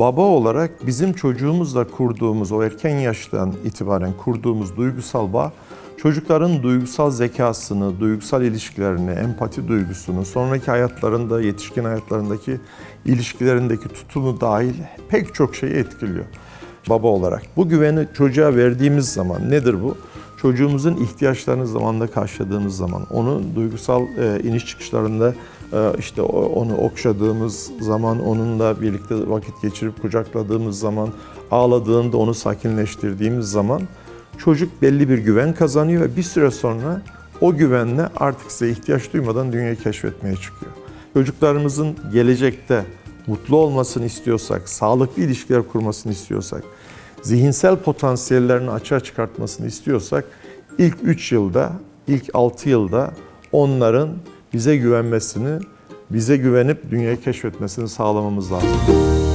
Baba olarak bizim çocuğumuzla kurduğumuz, o erken yaştan itibaren kurduğumuz duygusal bağ, çocukların duygusal zekasını, duygusal ilişkilerini, empati duygusunu, sonraki hayatlarında, yetişkin hayatlarındaki ilişkilerindeki tutumu dahil pek çok şeyi etkiliyor baba olarak. Bu güveni çocuğa verdiğimiz zaman nedir bu? Çocuğumuzun ihtiyaçlarını zamanında karşıladığımız zaman, onun duygusal e, iniş çıkışlarında e, işte onu okşadığımız zaman, onunla birlikte vakit geçirip kucakladığımız zaman, ağladığında onu sakinleştirdiğimiz zaman çocuk belli bir güven kazanıyor ve bir süre sonra o güvenle artık size ihtiyaç duymadan dünyayı keşfetmeye çıkıyor. Çocuklarımızın gelecekte mutlu olmasını istiyorsak, sağlıklı ilişkiler kurmasını istiyorsak, zihinsel potansiyellerini açığa çıkartmasını istiyorsak ilk 3 yılda, ilk 6 yılda onların bize güvenmesini, bize güvenip dünyayı keşfetmesini sağlamamız lazım.